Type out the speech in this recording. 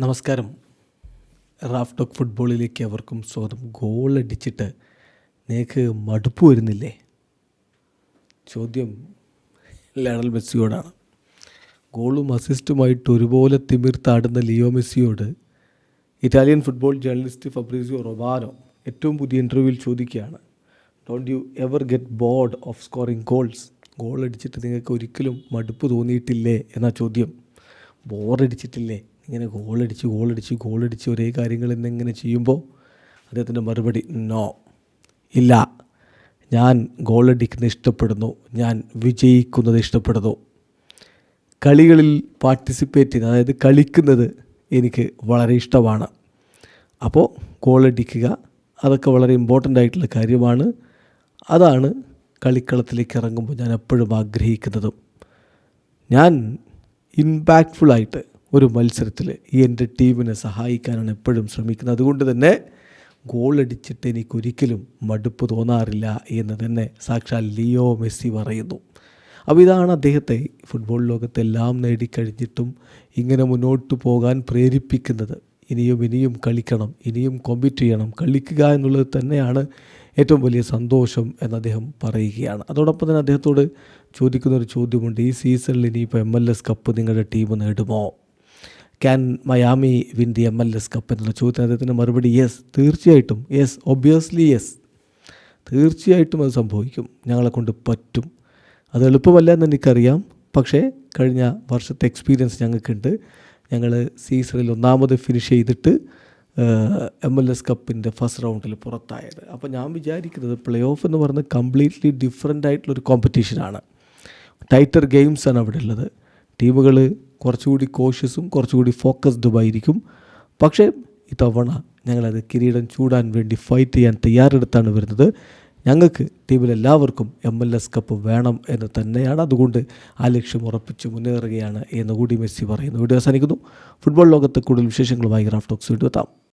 നമസ്കാരം. Raf talk ഫുട്ബോളിലേക്ക് അവർക്കും സ്വാഗതം. ഗോൾ അടിച്ചിട്ട് നിങ്ങൾക്ക് മടുപ്പ് വരുന്നില്ലേ? ചോദ്യം ലയണൽ മെസ്സിയോടാണ്. ഗോളും അസിസ്റ്റുമായിട്ട് ഒരുപോലെ തിമിർത്താടുന്ന Leo മെസ്സിയോട് Italian football journalist Fabrizio Romano ഏറ്റവും പുതിയ ഇന്റർവ്യൂവിൽ ചോദിക്കുകയാണ്. Don't you ever get bored of scoring goals goal അടിച്ചിട്ട് നിങ്ങൾക്ക് ഒരിക്കലും മടുപ്പ് തോന്നിയിട്ടില്ലേ? എന്ന ചോദ്യം. ബോറടിച്ചിട്ടില്ലേ ഇങ്ങനെ ഗോളടിച്ച് ഗോളടിച്ച് ഗോളടിച്ച് ഒരേ കാര്യങ്ങൾ ഇന്നിങ്ങനെ ചെയ്യുമ്പോൾ അദ്ദേഹത്തിന്റെ മറുപടി നോ ഇല്ല. ഞാൻ ഗോളടിക്കുന്നത് ഇഷ്ടപ്പെടുന്നു. ഞാൻ വിജയിക്കുന്നത് ഇഷ്ടപ്പെടുന്നു. കളികളിൽ പാർട്ടിസിപ്പേറ്റ് ചെയ്യുന്നത് അതായത് കളിക്കുന്നത് എനിക്ക് വളരെ ഇഷ്ടമാണ്. അപ്പോൾ ഗോളടിക്കുക അതൊക്കെ വളരെ ഇമ്പോർട്ടന്റ് ആയിട്ടുള്ള കാര്യമാണ്. അതാണ് കളിക്കളത്തിലേക്ക് ഇറങ്ങുമ്പോൾ ഞാൻ എപ്പോഴും ആഗ്രഹിക്കുന്നതും. ഞാൻ ഇമ്പാക്റ്റ്ഫുള്ളായിട്ട് ഒരു മത്സരത്തിൽ എന്റെ ടീമിനെ സഹായിക്കാനാണ് എപ്പോഴും ശ്രമിക്കുന്നത്. അതുകൊണ്ട് തന്നെ ഗോൾ അടിച്ചിട്ട് എനിക്കൊരിക്കലും മടുപ്പ് തോന്നാറില്ല എന്ന് തന്നെ സാക്ഷാൽ ലിയോ മെസ്സി പറയുന്നു. അപ്പോൾ ഇതാണ് അദ്ദേഹത്തെ ഫുട്ബോൾ ലോകത്തെല്ലാം നേടിക്കഴിഞ്ഞിട്ടും ഇങ്ങനെ മുന്നോട്ട് പോകാൻ പ്രേരിപ്പിക്കുന്നത്. ഇനിയും ഇനിയും കളിക്കണം ഇനിയും കോമ്പീറ്റ് ചെയ്യണം കളിക്കുക എന്നുള്ളത് തന്നെയാണ് ഏറ്റവും വലിയ സന്തോഷം എന്ന് അദ്ദേഹം പറയുകയാണ്. അതോടൊപ്പം തന്നെ അദ്ദേഹത്തോട് ചോദിക്കുന്നൊരു ചോദ്യമുണ്ട് ഈ സീസണിൽ ഇനിയിപ്പോൾ എം എൽ എസ് കപ്പ് നിങ്ങളുടെ team നേടുമോ? Can Miami win the M L S cup എന്നുള്ള ചോദ്യത്തിന് അദ്ദേഹത്തിന്റെ മറുപടി യെസ് തീർച്ചയായിട്ടും യെസ് ഒബ്വിയസ്ലി യെസ് തീർച്ചയായിട്ടും അത് സംഭവിക്കും. ഞങ്ങളെ കൊണ്ട് പറ്റും. അത് എളുപ്പമല്ല എന്ന് എനിക്കറിയാം. പക്ഷേ കഴിഞ്ഞ വർഷത്തെ എക്സ്പീരിയൻസ് ഞങ്ങൾക്കുണ്ട്. ഞങ്ങൾ സീസണിൽ ഒന്നാമത് ഫിനിഷ് ചെയ്തിട്ട് എം എൽ എസ് കപ്പിന്റെ ഫസ്റ്റ് റൗണ്ടിൽ പുറത്തായത്. അപ്പോൾ ഞാൻ വിചാരിക്കുന്നത് പ്ലേ ഓഫ് എന്ന് പറയുന്നത് കംപ്ലീറ്റ്ലി ഡിഫറെന്റ് ആയിട്ടുള്ളൊരു കോമ്പറ്റീഷനാണ് ടൈറ്റർ ഗെയിംസാണ് അവിടെ ഉള്ളത്. ടീമുകൾ കുറച്ചുകൂടി കോഷ്യസും കുറച്ചുകൂടി ഫോക്കസ്ഡുമായിരിക്കും പക്ഷേ ഇത്തവണ ഞങ്ങളത് കിരീടം ചൂടാൻ വേണ്ടി ഫൈറ്റ് ചെയ്യാൻ തയ്യാറെടുത്താണ് വരുന്നത്. ഞങ്ങൾക്ക് ടീമിലെല്ലാവർക്കും എം എൽ എസ് കപ്പ് വേണം എന്ന് തന്നെയാണ്. അതുകൊണ്ട് ആ ലക്ഷ്യം ഉറപ്പിച്ച് മുന്നേറുകയാണ് എന്ന് കൂടി മെസ്സി പറയുന്നു. വീഡിയോ അവസാനിക്കുന്നു. ഫുട്ബോൾ ലോകത്തെ കൂടുതൽ വിശേഷങ്ങളുമായി ഗ്രാഫ് ടോക്സ് വീണ്ടും എത്താം